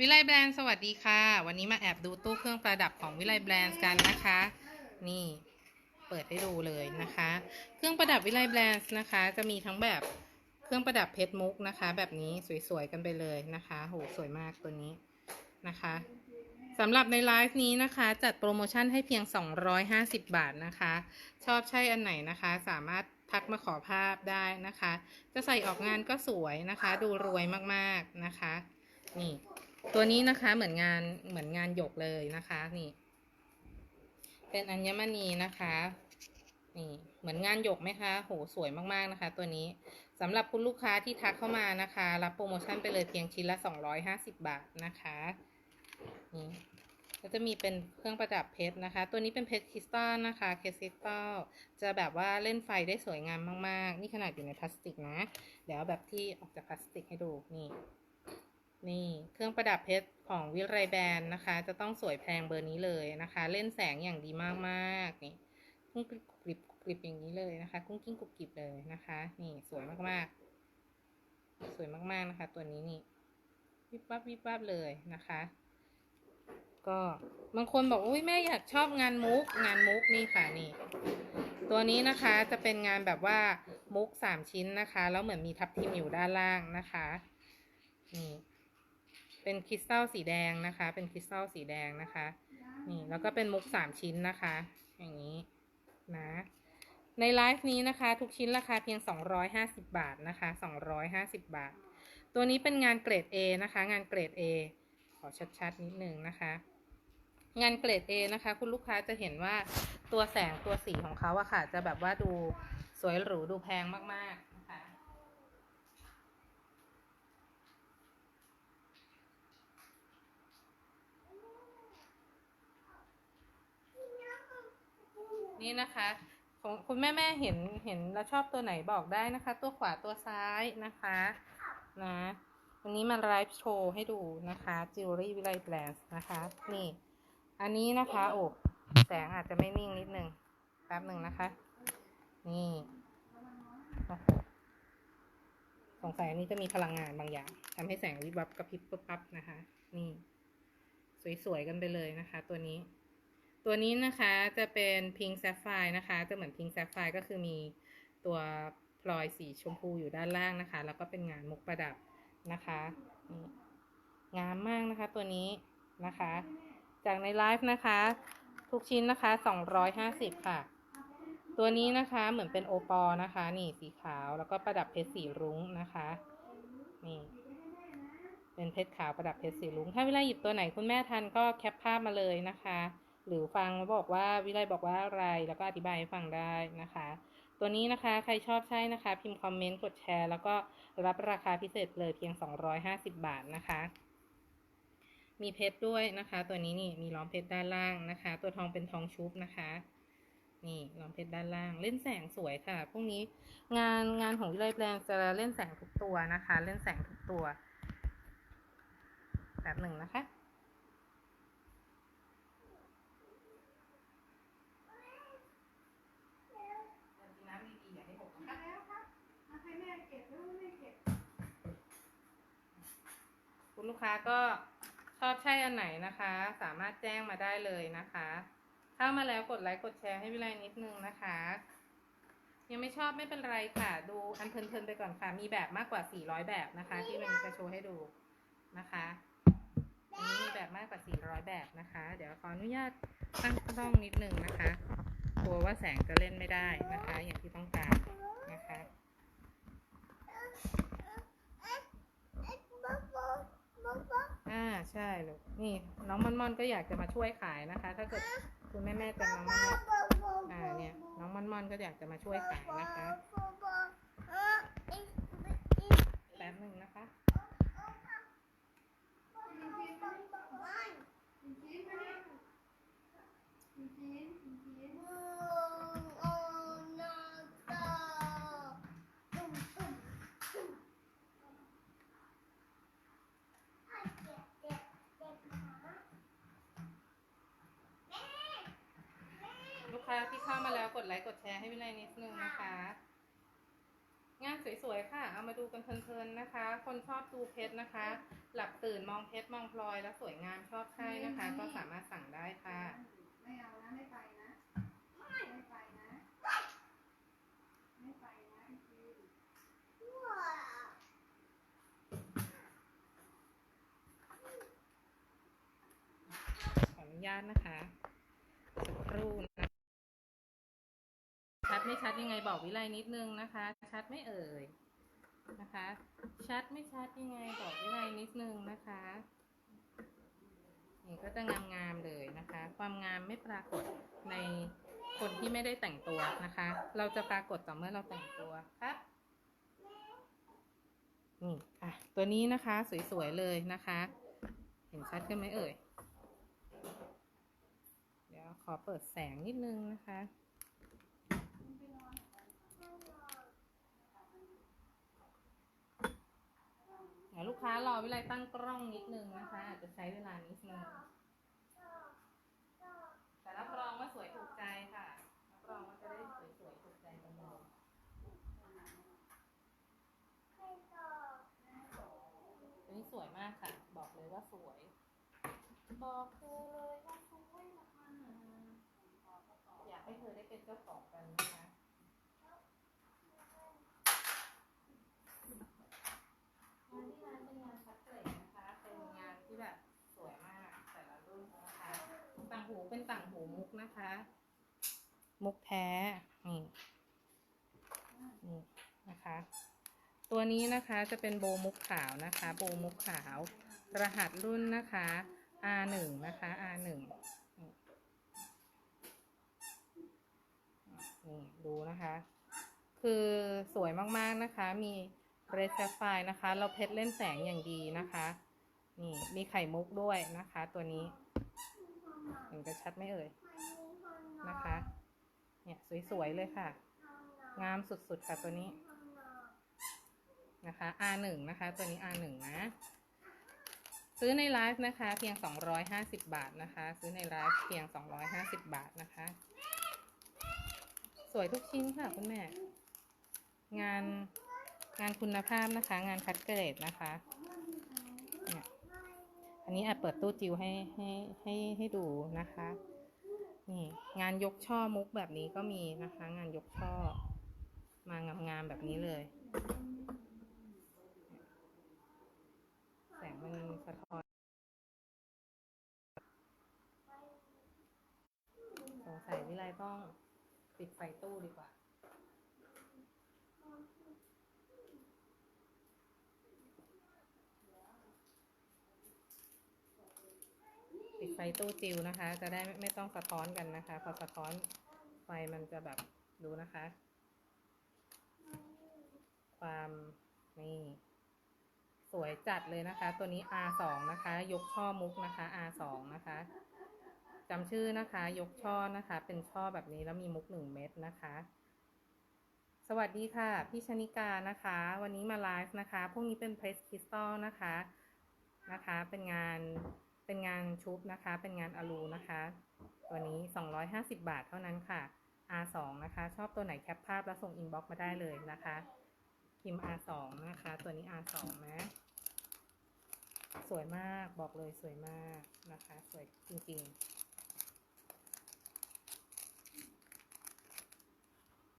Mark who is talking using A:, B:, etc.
A: วิไลแบรนด์สวัสดีค่ะ วันนี้มาแอบดูตู้เครื่องประดับของวิไลแบรนด์กันนะคะ นี่เปิดให้ดูเลยนะคะ เครื่องประดับวิไลแบรนด์นะคะ จะมีทั้งแบบเครื่องประดับเพชรมุกนะคะ แบบนี้สวยๆกันไปเลยนะคะโหสวยมากตัวนี้นะคะสำหรับในไลฟ์นี้นะคะ จัดโปรโมชั่นให้เพียง 250 บาทนะคะ ชอบใช่อันไหนนะคะ สามารถทักมาขอภาพได้นะคะ จะใส่ออกงานก็สวยนะคะ ดูรวยมากๆนะคะ นี่ ตัวนี้นะคะเหมือนงานเหมือนงานหยกเลยนะคะนี่ เป็นอัญมณีนะคะ นี่เหมือนงานหยกไหมคะโหสวยมากๆนะคะ ตัวนี้สำหรับคุณลูกค้าที่ทักเข้ามานะคะ รับโปรโมชั่นไปเลยเพียงชิ้นละ250บาทนะคะนี่ก็จะมีเป็นเครื่องประดับเพชรนะคะ ตัวนี้เป็นเพชรคริสตัลนะคะเคสคริสตัลจะแบบว่าเล่นไฟได้สวยงามมาก ๆ นี่ขนาดอยู่ในพลาสติกนะ เดี๋ยวแบบที่ออกจากพลาสติกให้ดูนี่ นี่เครื่องประดับเพชรของวิไรแบรนด์นะคะ จะต้องสวยแพงเบอร์นี้เลยนะคะ เล่นแสงอย่างดีมากๆนี่กุ้งกริบกริบกริบอย่างนี้เลยนะคะ กุ้งกิ้งกรุบกริบเลยนะคะ นี่สวยมากๆ สวยมากๆนะคะ ตัวนี้นี่วิบวับวิบวับเลยนะคะ ก็บางคนบอกอุ้ยแม่อยากชอบงานมุกงานมุกนี่ค่ะนี่ ตัวนี้นะคะจะเป็นงานแบบว่ามุกสามชิ้นนะคะ แล้วเหมือนมีทับทิมอยู่ด้านล่างนะคะนี่ เป็นคริสตัลสีแดงนะคะ เป็นคริสตัลสีแดงนะคะ นี่แล้วก็เป็นมุกสามชิ้นนะคะ อย่างนี้นะ ในไลฟ์นี้นะคะ ทุกชิ้นราคาเพียง 250 บาทนะคะ 250 บาท ตัวนี้เป็นงานเกรด A นะคะ งานเกรด A ขอชัดๆนิดนึงนะคะ งานเกรด A นะคะ คุณลูกค้าจะเห็นว่าตัวแสงตัวสีของเขาอะค่ะ จะแบบว่าดูสวยหรูดูแพงมากๆ นี่นะคะของคุณแม่แม่เห็นเห็นแล้วชอบตัวไหนบอกได้นะคะ ตัวขวาตัวซ้ายนะคะนะวันนี้มาไลฟ์โชว์ให้ดูนะคะจิวเวลรี่วิไลแบรนด์นะคะ นี่ อันนี้นะคะโอ้แสงอาจจะไม่นิ่งนิดนึงแป๊บหนึ่งนะคะ นี่โอ้โหสงสัยอันนี้จะมีพลังงานบางอย่างทำให้แสงวิบวับกระพริบปุ๊บปั๊บนะคะ นี่ สวยๆกันไปเลยนะคะ ตัวนี้ ตัวนี้นะคะจะเป็นพิง k ์แซฟไฟนะคะ จะเหมือนพิง k ์แซฟไฟก็คือมีตัวพลอยสีชมพูอยู่ด้านล่างนะคะ แล้วก็เป็นงานมุกประดับนะคะงามมากนะคะตัวนี้นะคะ จากในไลฟ์นะคะ ทุกชิ้นนะคะ 250 ค่ะ ตัวนี้นะคะเหมือนเป็นโอปอนะคะ นี่สีขาวแล้วก็ประดับเพชรสีรุ้งนะคะนี่เป็นเพชรขาวประดับเพชรสีรุ้งถ้าเวลาหยิบตัวไหนคุณแม่ทันก็แคปภาพมาเลยนะคะ หรือฟังแล้วบอกว่าวิไลบอกว่าอะไรแล้วก็อธิบายให้ฟังได้นะคะ ตัวนี้นะคะใครชอบใช้นะคะ พิมพ์คอมเมนต์กดแชร์ แล้วก็รับราคาพิเศษเลยเพียง 250 บาทนะคะ มีเพชรด้วยนะคะ ตัวนี้นี่มีล้อมเพชรด้านล่างนะคะ ตัวทองเป็นทองชุบนะคะนี่ล้อมเพชรด้านล่างเล่นแสงสวยค่ะ พวกนี้งานงานของวิไลแบรนจะเล่นแสงทุกตัวนะคะ เล่นแสงทุกตัวแบบหนึ่งนะคะ น้ำดีๆอย่าให้หกนะคะ คุณลูกค้าก็ชอบใช่อันไหนนะคะ สามารถแจ้งมาได้เลยนะคะ เข้ามาแล้วกดไลค์กดแชร์ให้วิไลนิดนึงนะคะ ยังไม่ชอบไม่เป็นไรค่ะ ดูอันเพลินๆไปก่อนค่ะ มีแบบมากกว่า 400 แบบนะคะ ที่วันจะโชว์ให้ดูนะคะอันนี้มีแบบมากกว่า 400 แบบนะคะ เดี๋ยวขออนุญาตตั้งกล้องนิดนึงนะคะ กลัวว่าแสงจะเล่นไม่ได้นะคะ อย่างที่ต้องการนะคะ อ่า ใช่ลูกนี่น้องมอนมอนก็อยากจะมาช่วยขายนะคะ ถ้าเกิดคุณแม่แม่ๆจำน้องมอนมอนอ่าเนี่ยน้องมอนมอนก็อยากจะมาช่วยขายนะคะแป๊บหนึ่งนะคะ ลูกค้าที่เข้ามาแล้วกด ไลค์กดแชร์ให้วิไลนิดนึงนะคะ งานสวยๆค่ะ เอามาดูกันเพลินๆนะคะ คนชอบดูเพชรนะคะ หลับตื่นมองเพชรมองพลอยแล้วสวยงามชอบใช่นะคะ ก็สามารถสั่งได้ค่ะ
B: ไม่เอานะไม่ไปนะ ไม่ไปนะ ไม่ไปนะจริง
A: ขออนุญาตนะคะสักครู่นะชัด ไม่ชัดยังไงบอกวิไลนิดนึงนะคะ ชัดไม่เอ่ยนะคะ ชัดไม่ชัดยังไงบอกวิไลนิดนึงนะคะนี่ก็จะงามๆเลยนะคะ ความงามไม่ปรากฏในคนที่ไม่ได้แต่งตัวนะคะ เราจะปรากฏต่อเมื่อเราแต่งตัวครับนี่อะตัวนี้นะคะสวยๆเลยนะคะ เห็นชัดกันไหมเอ่ย เดี๋ยวขอเปิดแสงนิดนึงนะคะ เดี๋ยว ลูกค้ารอเวลาตั้งกล้องนิดนึงนะคะ อาจจะใช้เวลานิดนึงแต่รับรองว่าสวยถูกใจค่ะรับรองว่าจะได้สวยๆถูกใจกันเลยตัวนี้สวยมากค่ะ บอกเลยว่าสวย บอกเธอเลยว่าสวยมากๆอยากให้เธอได้เป็นเจ้าของกันนะคะ งานที่ร้านเป็นงานคัดเกรดนะคะ เป็นงานที่แบบสวยมากแต่ละรุ่นนะคะ ต่างหูเป็นต่างหูมุก นะคะ มุกแท้ นี่ นี่นะคะ ตัวนี้นะคะจะเป็นโบมุกขาวนะคะ โบมุกขาว รหัสรุ่นนะคะ R1 นะคะ R1 นี่นี่ดูนะคะ คือสวยมากๆนะคะ มีเรสแซฟไฟนะคะ เราเพชรเล่นแสงอย่างดีนะคะ นี่มีไข่มุกด้วยนะคะ ตัวนี้เห็นกระชัดไหม่เอ่ย นะคะ เนี่ยสวยๆเลยค่ะ งามสุดๆค่ะตัวนี้ นะคะ R1 นะคะ ตัวนี้ R1 นะ ซื้อในไลฟ์นะคะ เพียง 250 บาทนะคะ ซื้อในไลฟ์เพียง 250 บาทนะคะ สวยทุกชิ้นค่ะคุณแม่ งานงานคุณภาพนะคะ งานคัดเกรดนะคะเนี่ยอันนี้อาจเปิดตู้จิวให้ให้ให้ให้ดูนะคะ นี่ งานยกช่อมุกแบบนี้ก็มีนะคะ งานยกช่อ มางามๆแบบนี้เลย แสงมันสะท้อนสงสัยวิไลต้องปิดไฟตู้ดีกว่า ปิดไฟตู้จิวนะคะ จะได้ไม่ไม่ต้องสะท้อนกันนะคะ พอสะท้อนไฟมันจะแบบดูนะคะ ความนี่สวยจัดเลยนะคะ ตัวนี้ R2 นะคะ ยกช่อมุกนะคะ R2 นะคะจำชื่อนะคะ ยกช่อนะคะ เป็นช่อแบบนี้แล้วมีมุกหนึ่งเม็ดนะคะ สวัสดีค่ะ พี่ชนิกานะคะ วันนี้มาไลฟ์นะคะ พวกนี้เป็นเพรสคริสตัลนะคะนะคะ เป็นงาน เป็นงานชุบนะคะ เป็นงานอลูนะคะ ตัวนี้ 250 บาทเท่านั้นค่ะ R2 นะคะ ชอบตัวไหนแคปภาพแล้วส่งอินบ็อกซ์มาได้เลยนะคะพิมพ์ R2 นะคะ ตัวนี้ R2 นะ สวยมากบอกเลยสวยมากนะคะ สวยจริงๆ